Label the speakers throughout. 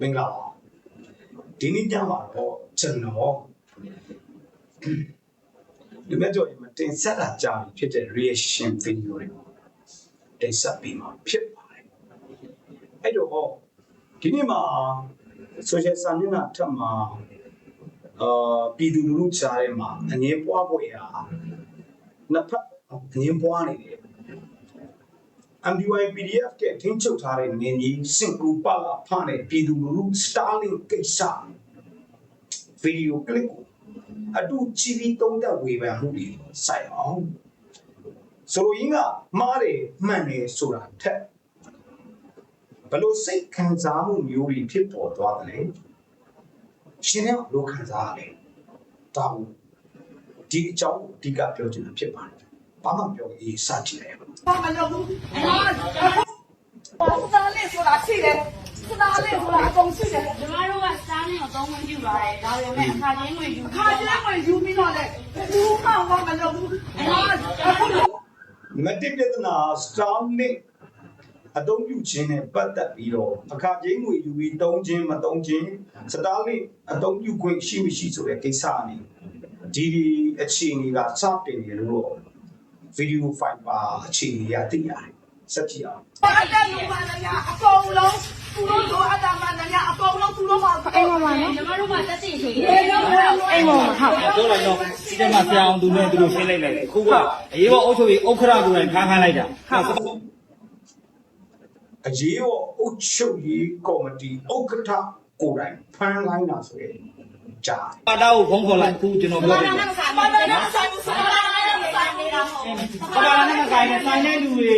Speaker 1: မင်္ဂလာပါဒီနေ့ညမှာတော့ကျွန်တော်ဒီမဲ့ကြော်ရင်မတင်ဆက်တာကြာပြီဖြစ်တဲ့ reaction video တွေတင်ဆက်ပြီးမှာဖြစ်ပါတယ်အဲ့တော့ဒီနေ့မှာ social စာမျက်နှာထက်မှာအာပြည်သူလူထုကြားထဲမှာအငင်းပွားပွေဟာနှစ်ဖက်အငင်းပွားနေတယ် MDY PDF ကထင်းချုပ်ထားတဲ့နင်းကြီးစင်ကူပါလာဖားတဲ့ပြည်သူလူထု Starlink ကိစ္စဗီဒီယိုကလစ်ကိုအတူကြည့်ပြီးသုံးသပ်ဝေဖန်မှုတွေစိုက်အောင်ဆိုလိုရင်းကမှားတယ်မှန်တယ်ဆိုတာထက်ဘယ်လို့စိတ်ခံစားမှုမျိုးတွေဖြစ်ပေါ်သွားတယ်လဲရှင်ကဘယ်လိုခံစားရလဲတောင်းဒီအကြောင်းကိုအဓိကပြောချင်တာဖြစ်ပါတယ် ဘာမှမပြောအေးစကြည့်လိုက်ပါ
Speaker 2: ဘာမလုပ်ဘူးဘာသာလေးဆိုတာရှိတယ်စာလေးဆိုတာအကုန်ရှိတယ်
Speaker 3: ကျမတို့ကစားနေအောင်သုံးဝင်ပြပါတယ်ဒါပေမဲ့အခါချင်းဝင်ယူ
Speaker 2: ခါကျဲဝင်ယူပြီးတော့လေဘူးမှဘာမလုပ်ဘူးအာအခု
Speaker 1: မတိပြဿနာ Starlink အသုံးပြုခြင်းနဲ့ပတ်သက်ပြီးတော့အခါကျင်းငွေယူပြီးတုံးခြင်းမတုံးခြင်း Starlink အသုံးပြုခွင့်ရှိမရှိဆိုတဲ့ကိစ္စအနေဒီဒီအခြေအနေကစတင်နေလို့တော့ ဗီဒီယိုဖိုင်ပါအခြေအနေရသိရတယ်စက်ကြည့်အောင်
Speaker 2: ဘာတဲ့လူမှလည်းအကုန်လုံးသူတို့တို့အတမန်လည်းအကုန်လုံးသူတို့မှအိမ်မှာ
Speaker 3: ကျမတို့ကတက်တည်ဆိုရင်
Speaker 2: အိမ်မှာဟုတ်
Speaker 4: ပြောလိုက်တော့ဒီထဲမှာဆရာအောင်သူနဲ့သူတို့ရှင်းလိုက်လိုက်တယ်အခုကအရေးပေါ်အုပ်ချုပ်ရေးဥက္ခရာကိုယ်တိုင်ဖမ်းခိုင်းလိုက်တာဟုတ်
Speaker 1: အရေးပေါ်အုပ်ချုပ်ရေးကော်မတီဥက္ကဋ္ဌကိုယ်တိုင်ဖမ်းလိုက်တာဆိုရင်ကြားတယ်
Speaker 4: ပါတာကိုဖုံးခေါ်လိုက်အခုကျွန်တော်ပြောတယ်
Speaker 2: ဘာလို့လဲဆိုင်ဘူးဆိုင်လားဆိုင်နေ တာမဟုတ်
Speaker 4: ပပါလာနဲ့ကိုင်နဲ့ဆိုင်တဲ့လူတွေ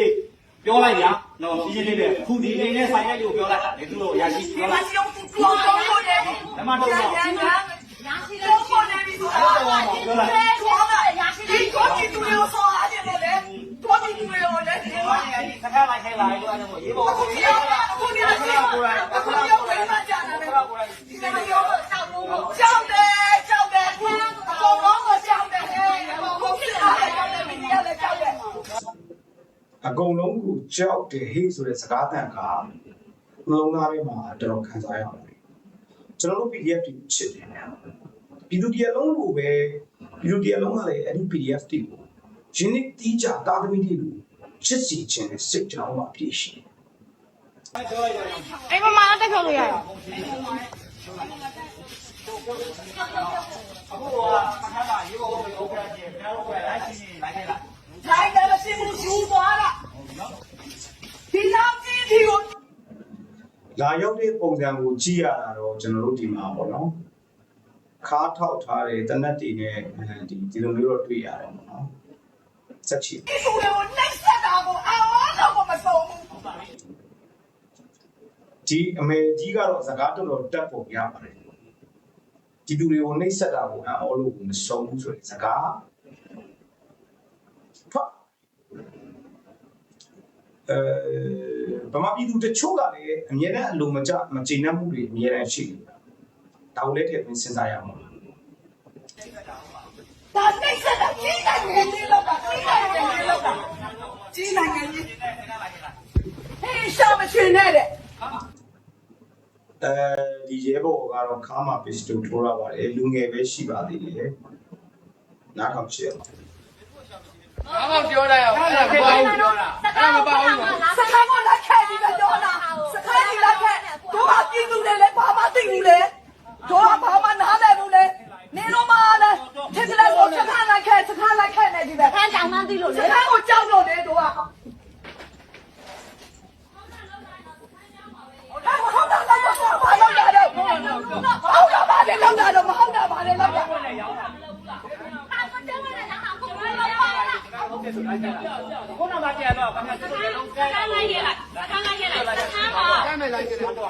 Speaker 4: ပြောလိုက်ဗျာနော်ရှင်းရှင်းလေးပဲအခုဒီအိမ်နဲ့ဆိုင်တဲ့လူကိုပြောလိုက်တာလေသူတို့ရရှိ
Speaker 2: ဒီ
Speaker 4: ပြော
Speaker 2: မှာ
Speaker 4: လိုက်
Speaker 2: စီအောင်သူတော်တော်လို့တယ်
Speaker 4: ဓမ္မတော်တော့
Speaker 2: ရန်ရန်ရရှိတယ်ပေါ်နေပြီဆိုတာ
Speaker 4: ပြောလိုက်
Speaker 2: တော်တော်ရရှိတယ်တော်ကြည့်သူရောဆောအားတယ်လေတော်ကြည့်သူရောလည်းဒီမှာ
Speaker 4: ဒီစကားလိုက်ခိုင်းလာလို့အဲ့ဒါကိုရေးပေါ်
Speaker 2: အခု
Speaker 4: ကို
Speaker 2: ဒီရောက်အခုဒီရောက်ကိုယ်တိုင်အခုဒီရောက်ဝင်မှကြာတယ်ဒီမှာရောတောက်လို့ကြောက်တယ်ကြောက်တယ်အကုန်လုံးကိုကြောက်တယ်ဟဲ့အခုဖြစ်လာတယ်ကြောက်တယ်မင်းလည်းကြောက်တယ်
Speaker 1: အကုန်လုံးကိုကြောက်တယ်ဟေ့ဆိုတဲ့စကားတန်ကနှလုံးသားထဲမှာတော်တော်ခံစားရပါတယ်ကျွန်တော်တို့ PDF တွေချစ်တယ်ပြည်သူတရားလုံးကိုပဲပြည်သူတရားလုံးကလည်းအဲ့ဒီ PDF တွေကိုယင်းနေ့တီးကြတာသမီတွေကိုချစ်စီခြင်းနဲ့စိတ်ကြောင်းမှာပြည့်ရှိတယ်
Speaker 5: အိမ်မမတက်ခေါ်လို့ရရော
Speaker 4: အခုကအခါကရေးပေါ်ကိုဥက္ခရာကြီးကျွန်တော်တို့ကလိုက်ရှင်းလိုက်ခဲ့လား
Speaker 2: ထိုင်တယ်မရှိဘူးယူသွားတာ ဒီလောက်ကြီးဒီကို
Speaker 1: လာရောက်တဲ့ပုံစံကိုကြည့်ရတာတော့ကျွန်တော်တို့ဒီမှာပေါ့နော်ခါထောက်ထားတဲ့တနတ်တွေနဲ့အဲဒီဒီလိုမျိုးတော့တွေ့ရတယ်ပေါ့နော်စက်ချီ
Speaker 2: ဒီလူတွေကိုနှိပ်စက်တာကိုအော်တော့မဆုံးဘူး
Speaker 1: ဒီအမေကြီးကတော့စကားတော်တော်တက်ပုံရပါတယ်ဒီသူတွေကိုနှိပ်စက်တာကိုအော်လို့မဆုံးဘူးဆိုတဲ့စကားဖတ်အဲ ဗမာပြည်သူတချို့ကလည်းအမြဲတမ်းအလိုမကျမကျေနပ်မှုတွေအမြဲတမ်းရှိနေတာဒါကိုလည်းထည့်သွင်းစဉ်းစားရမှာ
Speaker 2: ဒါနှိပ်စက်တာကြီးနိုင်ငံကြီးလောက်တာကြီးနိုင်ငံကြီးလောက်တာကြီးနိုင်ငံကြီးဟေးရှာမချင်နဲ့တဲ့
Speaker 1: အဲဒီရဲဘော်ကတော့ခါမှာပစ္စတိုထိုးရပါတယ်လူငယ်ပဲရှိပါသေးတယ်နားထောင်ချင်
Speaker 6: ဘာမှပြောလိုက်အောင်အဲ့ဒါမပေါ့ဘူးပြောတာအဲ့ဒါမပေါ့ဘူးနော်
Speaker 2: စကားကလက်ခဲ့ပြီးတော့တာစကားကြီးလက်ခဲ့တို့ကပြည်သူတွေလည်းဘာမှသိဘူးလေတို့ကဘာမှနားလည်ဘူးလေနေတော့မှလည်းထစ်ကလေးကိုစကားလိုက်ခဲ့စကားလိုက်ခဲ့နေဒီပဲ
Speaker 5: ခန်းကြောင်မှန်းသိလို့
Speaker 2: စ
Speaker 5: လေ
Speaker 2: ကားကိုကြောက်လို့လေတို့ကဟုတ်တာလောက်တော့ဘာလို့လဲတော့ဟုတ်တာပါလေလောက်တာတော့မဟုတ်တာပါလေလောက်တာ
Speaker 4: ခုနကပြန်တော့ခင်ဗျာသူတို့လုံးကဲ
Speaker 3: စကားလိုက်ရလိုက်စကားလိုက်ရလိုက်စကားမှာ
Speaker 6: ကမ်းမယ်လိုက်ကြတယ်
Speaker 3: ကျမပြော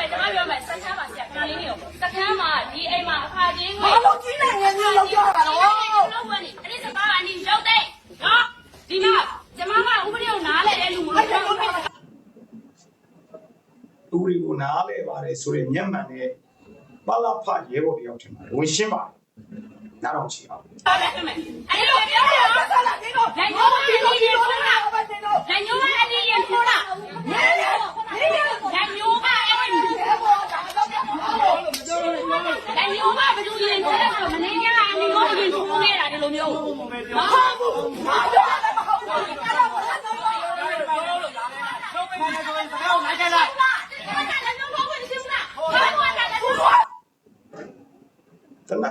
Speaker 3: မယ်ကျမပြောမယ်စကားမှာဆရာခဏလေးနေရောစကားမှာဒီအိမ်မှာအခါချင်း
Speaker 2: ဘာလို့ကြီးနိုင်ငံကြီးလောက်ကြတာတော့
Speaker 3: လောက်ဝင်နေအဲ့ဒီစကားကနေရောက်တဲ့နော်ဒီမှာကျမကဥပဒေကိုနားလဲတဲ့လူမလို့
Speaker 1: ဥပဒေကိုနားလဲပါတယ်ဆိုရင်မျက်မှန်နဲ့ပလဖရဲဘော်တယောက်ထင်ပါတယ်ဝင်ရှင်းပါတယ်နားတော့ချီအောင်
Speaker 3: အဲ့ဒီလိုပြောရအောင်
Speaker 2: ဆက်လာနေတော့
Speaker 3: နိုင်ရောဒီလိုရေခိုးတာ
Speaker 2: ဘာနေတော့
Speaker 3: နိုင်ရောအဒီရေခိုးတာ
Speaker 2: နေရနေရ
Speaker 3: နိုင်ရောကအဲ့ဒီ
Speaker 2: ဘယ်ကို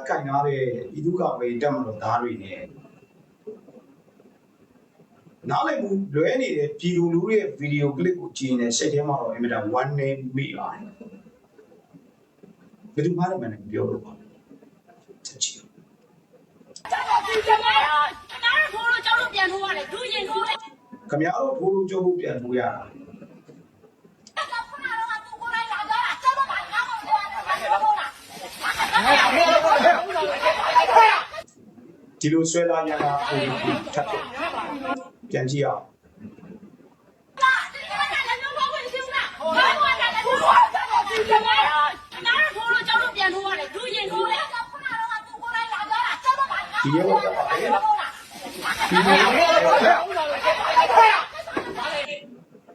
Speaker 1: ကင် ထားတဲ့ဤသူကောင်လေးတက်မလို့သားတွေနဲ့နားလည်မှုလွဲနေတဲ့ပြည်သူလူထုရဲ့ဗီဒီယိုကလစ်ကိုကြည့်နေစိတ်ထဲမှာတော့အင်မတန်ဝမ်းနည်းမိပါတယ်ဘယ်သူမှလည်းမနဲ့ပြောလို့ပါချက်ချီ
Speaker 3: ကျမတို့ကျမတို့ထိုးလို့ကျောင်းတို့ပြန်ထိုးရတယ်သူရင်ထိုးတယ်
Speaker 1: ခမရတို့ထိုးလို့ကြိုးဖို့ပြန်ထိုးရတာ
Speaker 3: ခုနကတော့သူကိုယ်တိုင်လာတော့ကျောင်းတို့ကငါ့ကိုပြောတာထိုးတာ
Speaker 1: ဒီလိုဆွဲလာရတာဟိုထပ်ပြန်ကြည့်အောင်
Speaker 3: ဒီကနေ့လည်းလုံးဝဝင်ရှင်းတာဘာမှလည်းလည်းထိုးတာကျမတို့ကျမတို့ထိုးလို့ကျောင်းတို့ပြန်ထိုးရတယ်သူရင်ထိုးတယ်ခုနကတော့သူကိုယ်တိုင်လာတော့ကျောင်းတို့ကငါ့ကို
Speaker 1: ဒီရဲဘော်ကပါလေ
Speaker 3: ထိုးတာ
Speaker 1: ဒီလို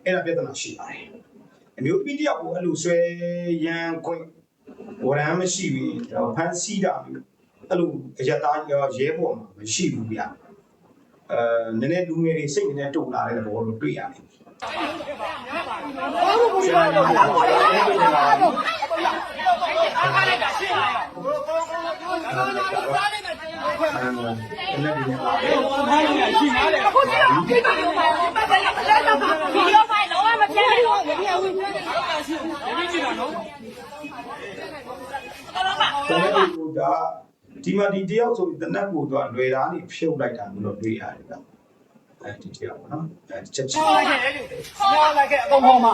Speaker 1: အဲ့ဒါပြဿနာရှိပါတယ်အမျိုးသမီးတယောက်ကိုအဲ့လိုဆွဲရန်ခွင့် ဝရမ်းမရှိဘူးဖန်စီတာမျိုးအဲ့လိုအရတာရဲဘော်မှာမရှိဘူးဗျအဲနည်းနည်းလူငယ်တွေစိတ်နည်းနည်းတုံလာတဲ့ဘောလို့တွေ့ရတယ်အဲ့ဒါဒီနေ့ပါပဲ
Speaker 2: အခုကြည့်တော့ဒီမှာပတ်ပတ်ရမလဲတော့ပါ
Speaker 3: ဗီဒီယိုဖိုင် လုံးဝမပြတ်နဲ့တော့
Speaker 1: တော်တော်ကိုဒါဒီမှာဒီတယောက်ဆိုတနက်ကိုတော့လွယ်သားနေဖြုတ်လိုက်တာမျိုးတော့တွေ့ရတယ်ဗျအဲဒီတယောက်နော်အဲချက်ချင်း
Speaker 4: ပြောလိုက်ခဲ့အကုန်ပေါ်မှာ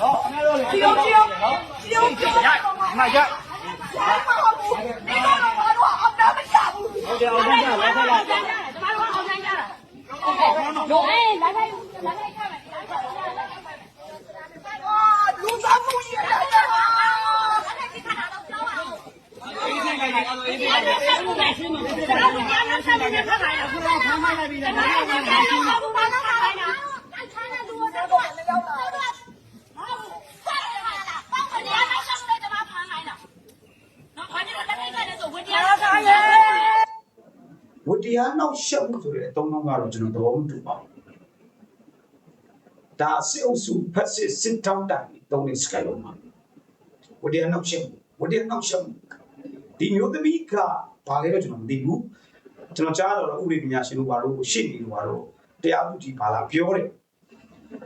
Speaker 4: နော်ခင်ဗျားတို့လည်း
Speaker 2: ဒီလိုကြည့်အောင်ဒီလိုကြည့်အောင်
Speaker 4: ငါကြ
Speaker 2: မဟုတ်ဘူးဒီတော့ဘာလို့အောင်တာမရဘူး
Speaker 4: ဟုတ်တယ်အောင်ကြလက်ထက်လိုက်
Speaker 3: ကျမတို့အောင်ဆိုင်ကြတာဟုတ်ကဲ့လို့အေးလာလိုက်လာလိုက်ခါမယ်လာလိုက်ခါမ ဝင်တရားခိုင်းတယ်
Speaker 1: ဝတရားနောက်ရှက်မှုဆိုတဲ့အသုံးအနှုန်းကတော့ကျွန်တော်သဘောမတူပါဘူးဒါစစ်အုပ်စုဖက်စစ်စစ်တောင်းတိုင် တုံးနေစကလုံးမှာဝတရားနောက်ရှက်မှုဝတရားနောက်ရှက်မှုဒီမျိုးသမီးကဘာလဲတော့ကျွန်တော်မသိဘူးကျွန်တော်ကြားတော့ဥပဒေပညာရှင်တို့ဘာလို့ရှေ့နေလို့ဘာလို့တရားသူကြီးဘာလာပြောတယ်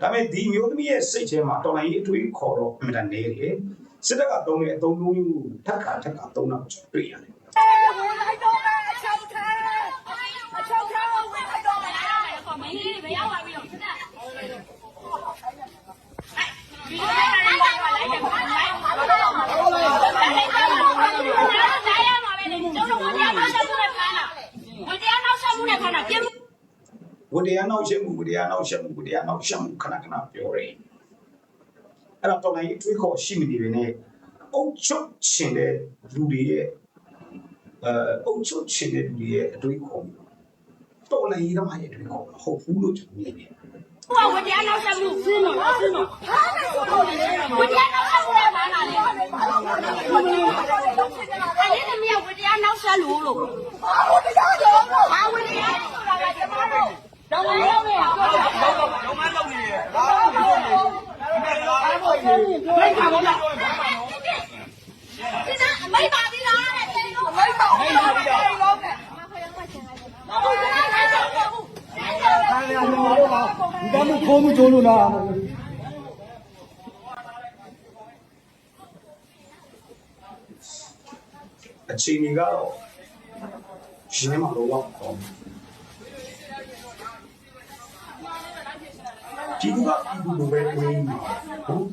Speaker 1: ဒါပေမဲ့ဒီမျိုးသမီးရဲ့စိတ်ထဲမှာတော်လိုင်းရေးအတွေ့ခေါ်တော့အမှန်တန်နေတယ်စစ်တပ်ကတုံးတဲ့အသုံးလုံးမျိုးထပ်ခါထပ်ခါသုံးတော့ကျွန်တော်တွေ့ရတယ်
Speaker 2: ဝင်လိုက်တော့အချောက်ထဲအချောက်ထဲဝင်လိုက်တော့
Speaker 3: မင်းလေးတွေရောက်လာပြီတော့ခဏဒီလိုလိုက်လိုက်လိုက်လိုက်လိုက်လိုက်ရမှာပဲလေကျွန်တော်တို့တရားနောက်ဆက်မှုနဲ့ခါတာဝတရားနောက်ဆက်မှုနဲ့ခါတာပြင်း
Speaker 1: ဝတရားနောက်ရှက်မှုဝတရားနောက်ရှက်မှုဝတရားနောက်ရှက်မှုခဏခဏပြောတယ်အဲ့တော့တော်လိုင်းအတွေးခေါ်ရှိမနေပဲနဲ့အုတ်ချုပ်ချင်တဲ့လူတွေရဲ့အဲအုတ်ချုပ်ချင်တဲ့လူတွေရဲ့အတွေးခေါ်တော်လိုင်းသမားရဲ့အတွေးခေါ်မဟုတ်ဘူးလို့ကျွန်တော်မြင်တယ်
Speaker 3: ဟိုဝတရားနောက်ဆက်မှုစင်းတော့စင်းတော့ဝတရားနောက်ဆက်မှုနဲ့ခါတာလေအဲ့ဒီတမီးဝတရားနောက်ဆက်လို့လို့
Speaker 2: ဘာလို့တရားတော်လို့
Speaker 3: ဘာဝတရား ဒီနာအမိပါသေးလားတဲ့တိတ်လို့
Speaker 2: မိတ်တော့မိတ်တော့တယ်လို့နဲ့
Speaker 3: ဟုတ်ကဲ့အဲ့ဒါတော့ဘူး
Speaker 4: ခံရလို့ပါဒီကမှုခိုးမှုကျိုးလို့လား
Speaker 1: အခြေအနေကတော့ရှင်းမှာတော့ပေါ့ ဒီကဒီလိုပဲတွေးနေဟုတ်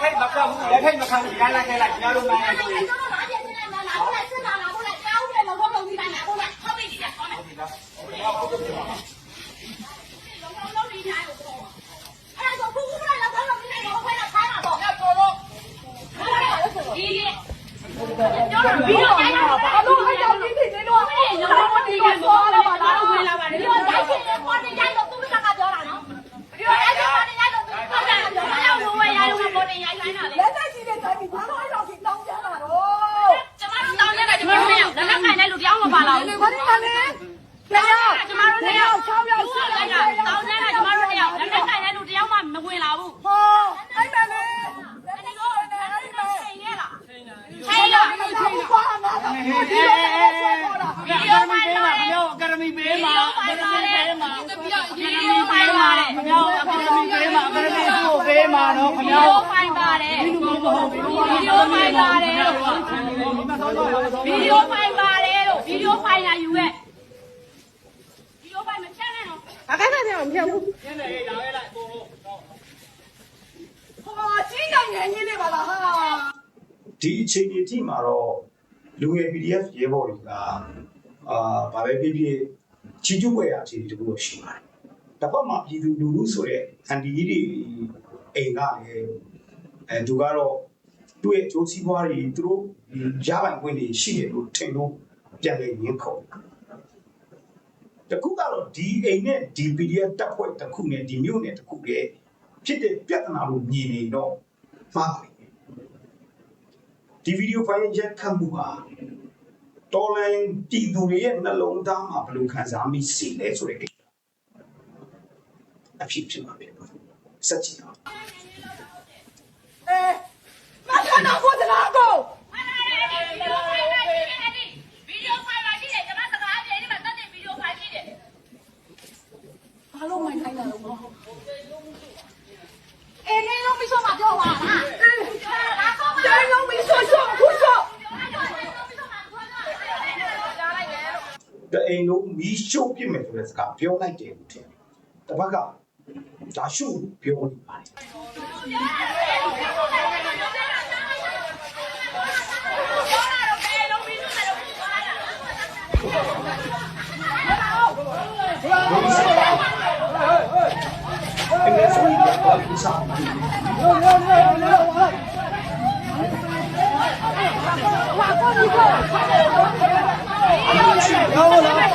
Speaker 4: ဟဲ့မကဘူးလက်ထိုက်မခံဘူးရလာခဲ့လိုက်ညာလို့မရဘူး
Speaker 3: ကျွန်တော်လာပြနေတယ်လာဘူးလေစစ်တာလာဘူးလေကြောက်တယ်လောလောလုံးပြီးတိုင်းလာဘူးလေဟုတ်ပြီဒီကဆောင်းမယ်လုံးလုံး အကယ်ဒမီပေးမှာအက
Speaker 2: ယ်ဒ
Speaker 3: မီပေးမှာရေရိုးဖိုင်ပါတယ်ခမောအကယ်ဒမီပေးမှာ
Speaker 2: အကယ်ဒမီကိုပေးမှာ
Speaker 3: နော်ခမောဖိုင်ပါတယ်ဗီဒီယိုဖိုင်ပါတယ်ဗီဒီယိုဖိုင်ပါတယ်လို့ဗီဒီယိုဖိုင်လာယူခဲ့ဗီဒီယိုဖိုင်မဖြတ်နဲ့နော်
Speaker 5: အကယ်ဒမီမဖြတ်ဘူးညနေရေး
Speaker 2: လာခဲ့လိုက်
Speaker 5: ပို့ဟို
Speaker 2: ဟာကြီးနိုင်ငံကြီးနေပါလားဟာ
Speaker 1: ဒီအချိန်ကြီးမှာတော့လူငယ် PDF ရဲဘော်တွေက အာဘာပဲဖြစ်ဖြစ်ချီကျုပ်ွယ်ရာအခြေအနေတခုတော့ရှိပါတယ်။တစ်ဖက်မှာပြည်သူလူထုဆိုတဲ့အန်ဒီကြီးတွေအိမ်ကလည်းအဲသူကတော့သူ့ရဲ့အကျိုးစီးပွားတွေသူတို့ရပိုင်ခွင့်တွေရှိတယ်လို့ထင်လို့ပြန်လည်ရင်းခုန်တခုကတော့ဒီအိမ်နဲ့ဒီ PDF တက်ဖွဲ့တစ်ခုနဲ့ဒီမြို့နယ်တစ်ခုရဲ့ဖြစ်တဲ့ပြဿနာလို့မြင်နေတော့မှားပါလိမ့်မယ်ဒီဗီဒီယိုဖိုင်ရက်ခတ်မှုဟာ တော်လိုင်းပြည်သူတွေရဲ့နှလုံးသားမှာဘယ်လိုခံစားမိစေလဲဆိုတဲ့ကိစ္စအဖြစ်ဖြစ်မှာဖြစ်ပါတယ်စက်ချင်အောင်
Speaker 2: အဲမထနာကိုတလားကို
Speaker 3: ဗီဒီယိုဖိုင်လာရှိတယ်ဗီဒီယိုဖိုင်လာရှိတယ်ကျွန်မစကားပြေဒီမှာတက်တဲ့ဗီဒီယိုဖိုင်ရှိတယ်
Speaker 2: ဘာလို့မိုင်းခိုင်းတာလဲကော
Speaker 3: အေးနေလို့မဆိုမှာပြောပါလားလာတော့မှာ
Speaker 2: တိုင်းလုံးမီဆော့ဆော့ခုဆော့
Speaker 1: တအိ မ်လုံးမီးရှို့ပြစ်မယ်ဆိုတဲ့စကားပြောလိုက်တယ်လို့ထင်တယ်တစ်ဘက်ကဒါရှုပ်ပြောနေပါတယ်အဲ့ဒါဆိုရင် တော့ဒီစားမှာ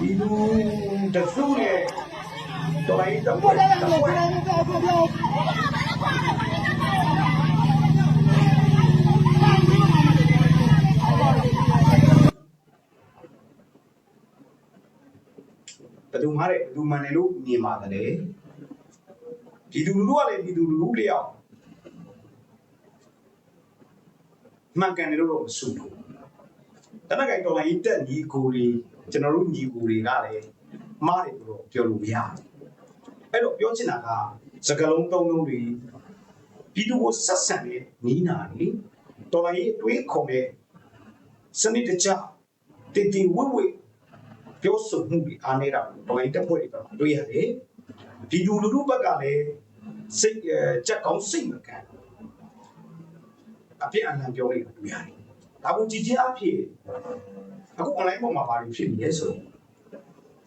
Speaker 1: ဒီလူတစုရဲ့တော်ရင်တော့ဘယ် ဘယ်သူမှလည်းဘယ်သူမှလည်းလို့မြင်ပါတယ်ဒီလူလူကလည်းဒီလူလူတယောက်မှန်ကန်တယ်လို့တော့မဆိုဘူးတနက်ကိုင်တော်လိုင်းတက်ညီကိုတွေကျွန်တော်တို့ညီကိုတွေကလည်းမှားတယ်လို့တော့ပြောလို့မရဘူးအဲ့တော့ပြောချင်တာကစကလုံးသုံးလုံးတွေပြည်သူကိုဆက်ဆံတဲ့နီးနာတွေတော်လိုင်းအတွေးခေါ်တဲ့စနစ်တကျတည်တည်ဝိဝိ ပြောဆိုမှုတွေအားနေတာကိုတော်လိုင်းတက်ဖွဲ့တွေကတွေ့ရတယ်ပြည်သူလူထုဘက်ကလည်းစိတ်အဲကြက်ကောင်းစိတ်မကန်အပြစ်အလံပြောနေတာတွေ့ရတယ်ဒါကိုကြည်ချင်းအဖြစ်အခု online ပေါ်မှာဘာတွေဖြစ်နေလဲဆိုတော့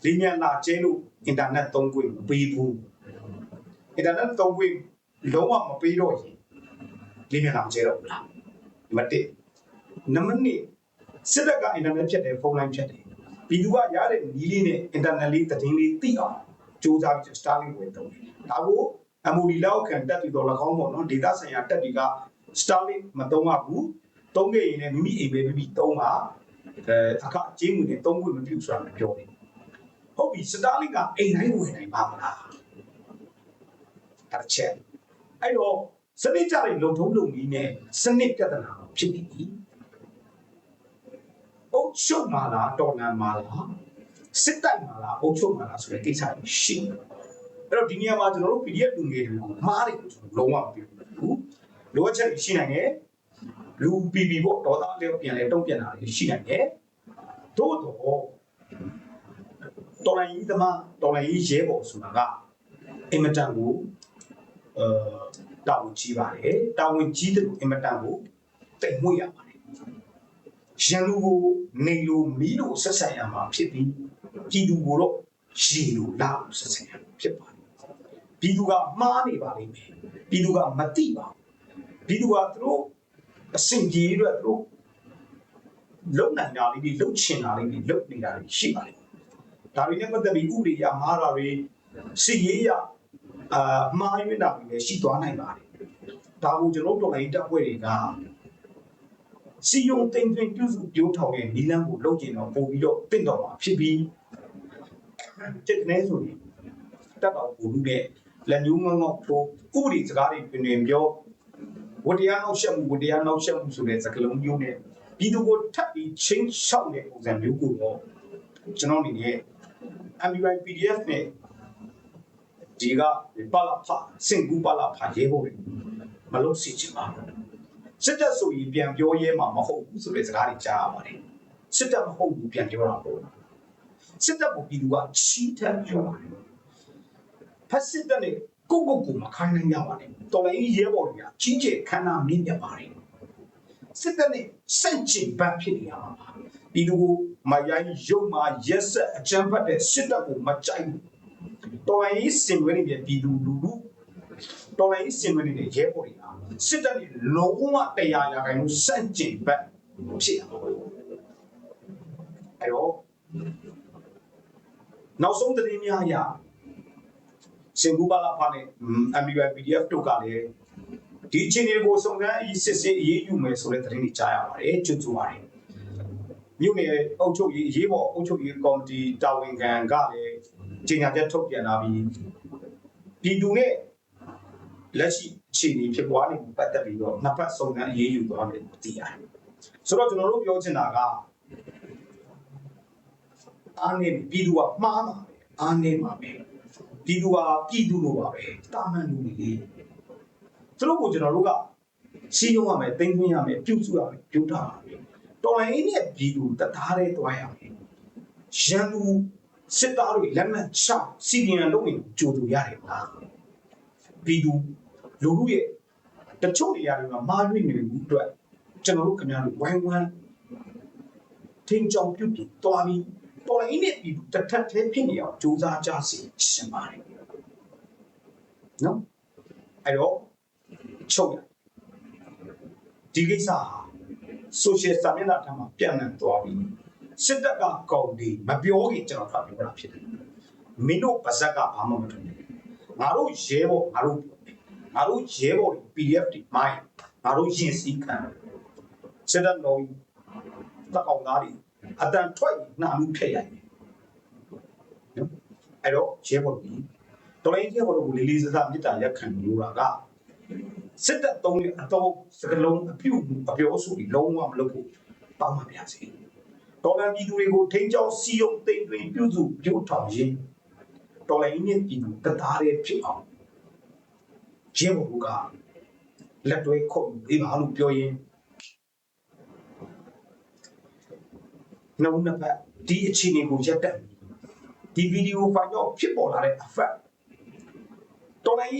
Speaker 1: လင်းမြန်လာကျင်းလို့ internet သုံးခွင့်မပေးဘူး internet သုံးခွင့်လုံးဝမပေးတော့ရင်လင်းမြန်လာမကျဲတော့ဘူးလားနံပါတ်1နံပါတ်2စစ်တပ်က internet ဖြတ်တယ်ဖုန်းလိုင်းဖြတ်တယ် ပြည်သူကရတဲ့နီးလေးနဲ့ internet လေးသတင်းလေးသိအောင်စူးစမ်းပြီး Starlink ဝင်သုံးတယ်ဒါကို MOD လောက်ခံတက်ပြီးတော့၎င်းပေါ့နော် data ဆိုင်ရာတက်တွေက Starlink မသုံးရဘူးသုံးခဲ့ရင်လည်းမိမိအိမ်ပဲမိမိသုံးပါအဲအခအကျင်းငွေနဲ့သုံးခွင့်မပြုဆိုတာလည်းပြောတယ်ဟုတ်ပြီစတားလင်ကအိမ်တိုင်းဝင်နိုင်ပါမလားအဲ့ချက်အဲ့တော့စနစ်ကြတဲ့လုံထုံးလုံကြီးနဲ့စနစ်ပြဿနာဖြစ်နေပြီ အုတ်ချုပ်မာလားတော်လန်မာလားစစ်တိုက်မာလားအုတ်ချုပ်မာလားဆိုတဲ့ကိစ္စတွေရှိတယ်အဲ့တော့ဒီနေရာမှာကျွန်တော်တို့ PDF လူငယ်တွေကိုမားတယ်လို့ကျွန်တော်လုံးဝမပြောဘူးလိုအပ်ချက်တွေရှိနိုင်တယ်လူပီပီပေါ့ဒေါသအလျော့ပြန်လဲတုံ့ပြန်တာတွေရှိနိုင်တယ်သို့တော့တော်လိုင်းကြီးသမားတော်လိုင်းကြီးရဲဘော်ဆိုတာကအင်မတန်ကိုအဲတာဝန်ကြီးပါတယ်တာဝန်ကြီးတယ်လို့အင်မတန်ကိုတိမ်မွေ့ရပါတယ် ရန်လူကိုနေလို့မီးလို့ဆက်ဆံရမှာဖြစ်ပြီးပြည်သူကိုတော့ရှည်လို့လာလို့ဆက်ဆံရမှာဖြစ်ပါတယ်ပြည်သူကမှားနေပါလိမ့်မယ်ပြည်သူကမသိပါဘူးပြည်သူကသူတို့အစဉ်ကြီးအတွက်သူတို့လုံနိုင်တာလေးတွေလုံချင်တာလေးတွေလုံနေတာတွေရှိပါတယ်။ဒါတွေနဲ့ပတ်သက်ပြီးဥပဒေအမှားတာတွေစီရေးရအာမှားယွင်းတာတွေလည်းရှိသွားနိုင်ပါတယ်။ဒါကိုကျွန်တော်တို့တော်လိုင်းတပ်ဖွဲ့တွေက စီယုံတင်တင်ပြုစုပြောထောင်တဲ့နီလန်းကိုလုံကျင်တော့ပို့ပြီးတော့တင့်တော်မှာဖြစ်ပြီးတဲ့ကနေဆိုရင်တက်တော်ပူလူတဲ့လက်ညှိုးငေါငေါထိုးဥပဒေစကားတွေပြင်ပြင်ပြောဝတရားနောက်ရှက်မှုဝတရားနောက်ရှက်မှုဆိုတဲ့စကားလုံးမျိုးနဲ့ပြည်သူကိုထပ်ပြီးချင်းချောက်တဲ့ပုံစံမျိုးကိုတော့ကျွန်တော်အနေနဲ့ MUI PDF နဲ့ဒီကပါလာဖစင်ကူပါလာဖရေးဖို့မလုပ်စီချင်ပါဘူး စစ်တပ်ဆိုရင်ပြန်ပြောရဲမှာမဟုတ်ဘူးဆိုတဲ့စကားတွေကြားရပါတယ်စစ်တပ်မဟုတ်ဘူးပြန်ပြောတာပေါ့စစ်တပ်ကိုပြည်သူကချီးထက်ပြောပါတယ်ဖက်စစ်တပ်နဲ့ကိုကိုကိုမခိုင်းနိုင်ကြပါနဲ့တော်လိုင်းရဲဘော်တွေကကြီးကျယ်ခမ်းနားမြင့်မြတ်ပါတယ်စစ်တပ်နဲ့စန့်ကျင်ဘက်ဖြစ်နေရမှာပါပြည်သူကိုမရိုင်းရုံမှာရက်ဆက်အကြမ်းဖက်တဲ့စစ်တပ်ကိုမကြိုက်ဘူးတော်လိုင်းစင်ဝဲနေတဲ့ပြည်သူလူထု တော်လိုင်းစင်ဝဲနေတဲ့ရဲဘော်တွေကစစ်တပ်နဲ့လုံးဝတရားရာခိုင်နှုန်းစန့်ကျင်ဘက်ဖြစ်ရမှာပါအဲ့တော့နောက်ဆုံးသတင်းများအရစင်ကူပါလာဖာနဲ့ MUI PDF တို့ကလည်းဒီချင်းတွေကိုစုံစမ်းအစစ်စစ်အေးအေးယူမယ်ဆိုတဲ့သတင်းတွေကြားရပါတယ်ကျွတ်ကျွပါတယ်မြို့နယ်အုပ်ချုပ်ရေးအရေးပေါ်အုပ်ချုပ်ရေးကော်မတီတာဝန်ခံကလည်းကြေညာချက်ထုတ်ပြန်လာပြီးပြည်သူနဲ့ လက်ရှိအခြေအနေဖြစ်ပွားနေမှုပတ်သက်ပြီးတော့နှစ်ဖက်စုံစမ်းအရေးယူသွားမယ်သိရတယ်ဆိုတော့ကျွန်တော်တို့ပြောချင်တာကအားနေပြည်သူကမှားမှာပဲအားနေမှာပဲပြည်သူဟာပြည်သူလိုပါပဲတာမန်လူတွေလေသူတို့ကိုကျွန်တော်တို့ကစီးရုံးရမယ်တင်းသွင်းရမယ်ပြုစုရမယ်ပြုထားရမယ်တော်လိုင်းနဲ့ပြည်သူတသားတည်းတွားရမယ်ရန်သူစစ်သားတွေလက်မှတ်ချစီဒီအန်လုံးတွေကြိုတူရတယ်ပါပြည်သူ လူလူရဲ့တချို့နေရာတွေမှာမာရွေ့နေမှုအတွက်ကျွန်တော်တို့ခင်ဗျားတို့ဝိုင်းဝန်းထင်းကြောင်ပြုတ်ပြီးတွားပြီးတော်လိုင်းနဲ့ပြည်သူတစ်ထပ်သေးဖြစ်နေအောင်စူးစမ်းကြစီရှင်ပါတယ်နော်အဲ့တော့ချုပ်ရဒီကိစ္စဟာ social စာမျက်နှာထမ်းမှာပြန့်နှံ့သွားပြီးစစ်တပ်ကကောင်ဒီမပြောခင်ကျွန်တော်ဖတ်ပြောတာဖြစ်တယ်မင်းတို့ပါဇက်ကဘာမှမထုံဘူးငါတို့ရဲဘော်ငါတို့ ငါတို့ရဲဘော်တွေ PDF တွေမိုင်းငါတို့ရင်စည်းခံစစ်တပ်တော်တက်အောင်သားတွေအတန်ထွက်ရင်နှာမှုဖျက်ရိုက်တယ်နော်အဲ့တော့ရဲဘော်တွေတော်လိုင်းရဲဘော်တို့ကိုလေးလေးစားစားမေတ္တာရက်ခံလို့တာကစစ်တပ်သုံးတဲ့အတော့စကလုံးအပြုတ်အပြောဆိုပြီးလုံးဝမလုပ်ဖို့တောင်းပါဗျာစေတော်လန်ပြည်သူတွေကိုထိန်းချောင်းစီယုံသိမ့်တွင်ပြုစုပြုထောင်ရေးတော်လိုင်းနဲ့ပြည်သူတသားတည်းဖြစ်အောင် ရဲဘော်တို့ကလက်တွဲခုတ်ဒီပါလို့ပြောရင်နှုတ်နှစ်ဖက်ဒီအခြေအနေကိုရက်တက်ဒီဗီဒီယိုဖိုင်တော့ဖြစ်ပေါ်လာတဲ့ effect တော်လိုင်း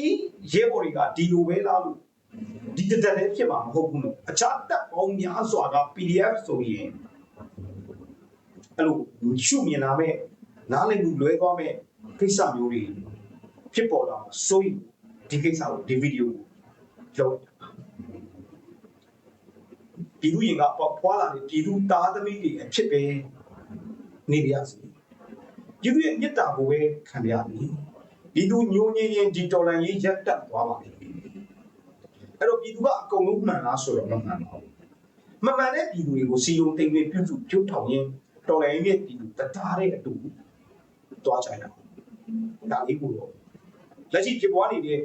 Speaker 1: ရဲဘော်တွေကဒီလိုပဲလားလို့ဒီတက်တက်လည်းဖြစ်မှာမဟုတ်ဘူးနော်အခြားတက်ပေါင်းများစွာက PDF ဆိုရင်အဲ့လိုရှုမြင်လာမဲ့နားလည်မှုလွဲသွားမဲ့ကိစ္စမျိုးတွေဖြစ်ပေါ်လာဆိုရင် ဒီကိစ္စကိုဒီဗီဒီယိုကိုလောက်ပြည်သူရင်ကပေါက်ဖွာလာတဲ့ပြည်သူသားသမီးတွေအဖြစ်ပဲနေပြရစီပြည်သူရဲ့မြတ်တာကိုပဲခံရပြီပြည်သူညိုငင်းရင်ဒီတော်လန်ရေးရက်တက်သွားပါလိမ့်မယ်အဲ့တော့ပြည်သူကအကုန်လုံးမှန်လားဆိုတော့မမှန်ပါဘူးမမှန်တဲ့ပြည်သူတွေကိုစီယုံတင်ပြီးပြုစုပြုထောင်ရင်တော်လန်ရေးပြည်သူတသားတဲ့အတူတွားကြရအောင်ဒါလေးကိုတော့ လက်ရှိဖြစ်ပွားနေတဲ့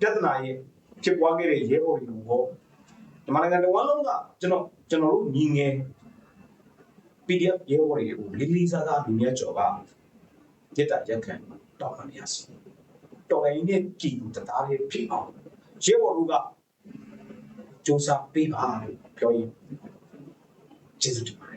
Speaker 1: ပြဿနာရဲ့ဖြစ်ပွားခဲ့တဲ့ရဲဘော်တွေကိုဟောဒီမှာနိုင်ငံတော်လုံးကကျွန်တော်ကျွန်တော်တို့ညီငယ် PDF ရဲဘော်တွေကိုလေးလေးစားစားလူမြတ်ကျော်ကจิตတရက်ခံတောင်းပန်ရစီတော်လိုင်းနဲ့ကြည်သူတရားတွေဖြစ်အောင်ရဲဘော်တို့ကစူးစမ်းပေးပါလို့ပြောရင်ကျေးဇူးတင်ပါ